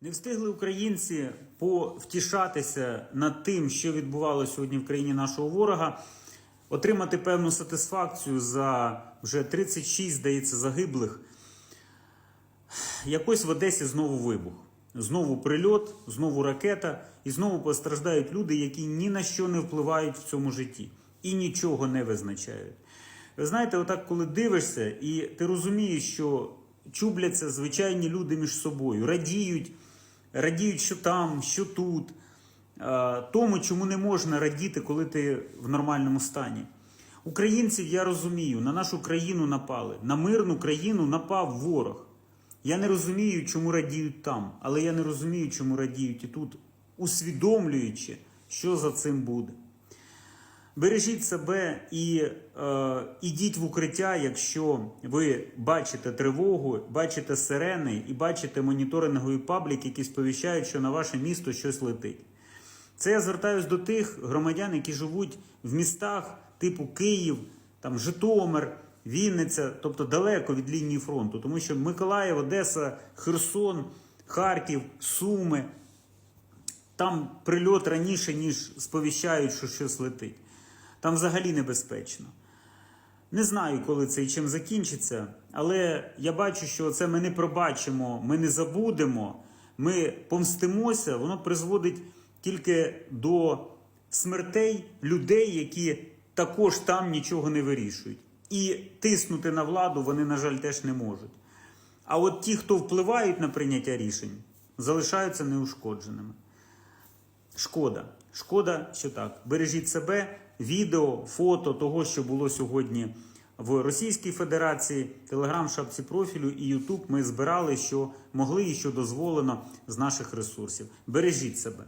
Не встигли українці повтішатися над тим, що відбувалося сьогодні в країні нашого ворога, отримати певну сатисфакцію за вже 36, здається, загиблих. Якось в Одесі знову вибух. Знову прильот, знову ракета, і знову постраждають люди, які ні на що не впливають в цьому житті і нічого не визначають. Ви знаєте, отак, коли дивишся, і ти розумієш, що чубляться звичайні люди між собою, радіють, радіють, що там, що тут, е, тому, чому не можна радіти, коли ти в нормальному стані. Українців я розумію, на нашу країну напали, на мирну країну напав ворог. Я не розумію, чому радіють там, але я не розумію, чому радіють і тут, усвідомлюючи, що за цим буде. Бережіть себе і е, ідіть в укриття, якщо ви бачите тривогу, бачите сирени і бачите моніторингові пабліки, які сповіщають, що на ваше місто щось летить. Це я звертаюсь до тих громадян, які живуть в містах типу Київ, там Житомир, Вінниця, тобто далеко від лінії фронту, тому що Миколаїв, Одеса, Херсон, Харків, Суми. Там прильот раніше, ніж сповіщають, що щось летить. Там взагалі небезпечно. Не знаю, коли це і чим закінчиться, але я бачу, що це ми не пробачимо, ми не забудемо, ми помстимося, воно призводить тільки до смертей людей, які також там нічого не вирішують. І тиснути на владу вони, на жаль, теж не можуть. А от ті, хто впливають на прийняття рішень, залишаються неушкодженими. Шкода. Шкода, що так. Бережіть себе, відео, фото того, що було сьогодні в Російській Федерації, телеграм, шапці профілю і Ютуб ми збирали, що могли і що дозволено з наших ресурсів. Бережіть себе.